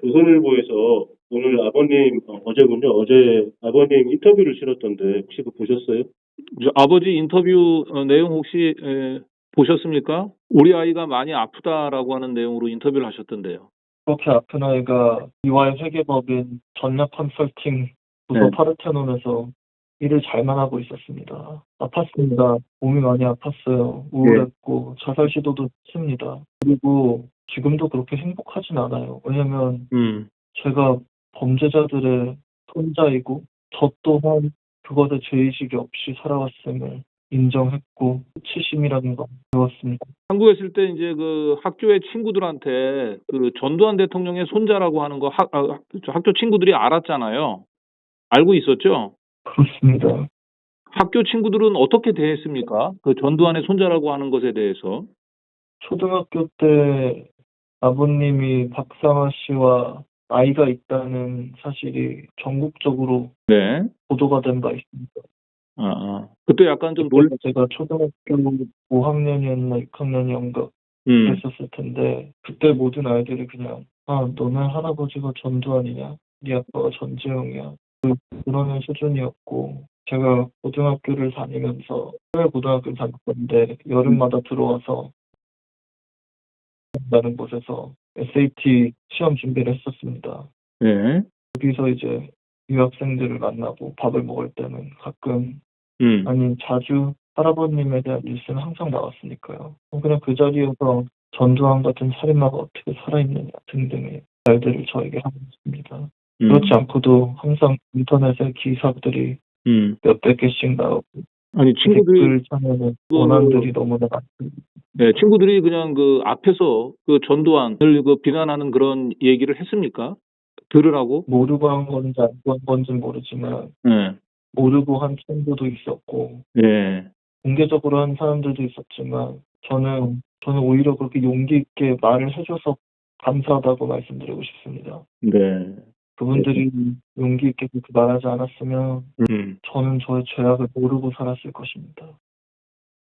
조선일보에서 오늘 아버님 어, 어제군요. 어제 아버님 인터뷰를 실었던데 혹시 그거 보셨어요? 저 아버지 인터뷰 어, 내용 혹시 에, 보셨습니까? 우리 아이가 많이 아프다라고 하는 내용으로 인터뷰를 하셨던데요. 그렇게 아픈 아이가 이화의 회계법인 전략 컨설팅 부서 네. 파르테논에서 일을 잘만 하고 있었습니다. 아팠습니다. 몸이 많이 아팠어요. 우울했고 자살 시도도 했습니다. 그리고 지금도 그렇게 행복하진 않아요. 왜냐면 음, 제가 범죄자들의 손자이고 저 또한 그것에 죄의식이 없이 살아왔음을 인정했고 수치심이라는 걸 배웠습니다. 한국에 있을 때 이제 그 학교의 친구들한테 그 전두환 대통령의 손자라고 하는 거 학, 아, 저 학교 친구들이 알았잖아요. 알고 있었죠? 그렇습니다. 학교 친구들은 어떻게 대했습니까? 그 전두환의 손자라고 하는 것에 대해서. 초등학교 때 아버님이 박상아 씨와 아이가 있다는 사실이 전국적으로 네. 보도가 된 바 있습니다. 아, 아. 그때 약간 좀 놀, 제가 초등학교 5학년이었나 6학년이었가 음, 그랬었을 텐데 그때 모든 아이들이 그냥 아 너네 할아버지가 전두환이냐 네 아빠가 전재영이야 그- 그러는 수준이었고 제가 고등학교를 다니면서 해외 고등학교를 다녔는데 여름마다 들어와서 라는 곳에서 SAT 시험 준비를 했었습니다. 네. 여기서 이제 유학생들을 만나고 밥을 먹을 때는 가끔 음, 아니 자주 할아버님에 대한 뉴스는 항상 나왔으니까요. 그냥 그 자리에서 전두환 같은 살인마가 어떻게 살아있느냐 등등의 말들을 저에게 하고 있습니다. 음, 그렇지 않고도 항상 인터넷에 기사들이 음. 몇백 개씩 나오고 아니, 댓글 창에는 원한들이 너무나 많습니다. 네, 친구들이 그냥 그 앞에서 그 전두환을 그 비난하는 그런 얘기를 했습니까? 들으라고? 모르고 한 건지 알고 한 건지는 모르지만 네. 모르고 한 친구도 있었고 네. 공개적으로 한 사람들도 있었지만 저는 저는 오히려 그렇게 용기 있게 말을 해줘서 감사하다고 말씀드리고 싶습니다. 네. 그분들이 용기 있게 그렇게 말하지 않았으면 음. 저는 저의 죄악을 모르고 살았을 것입니다.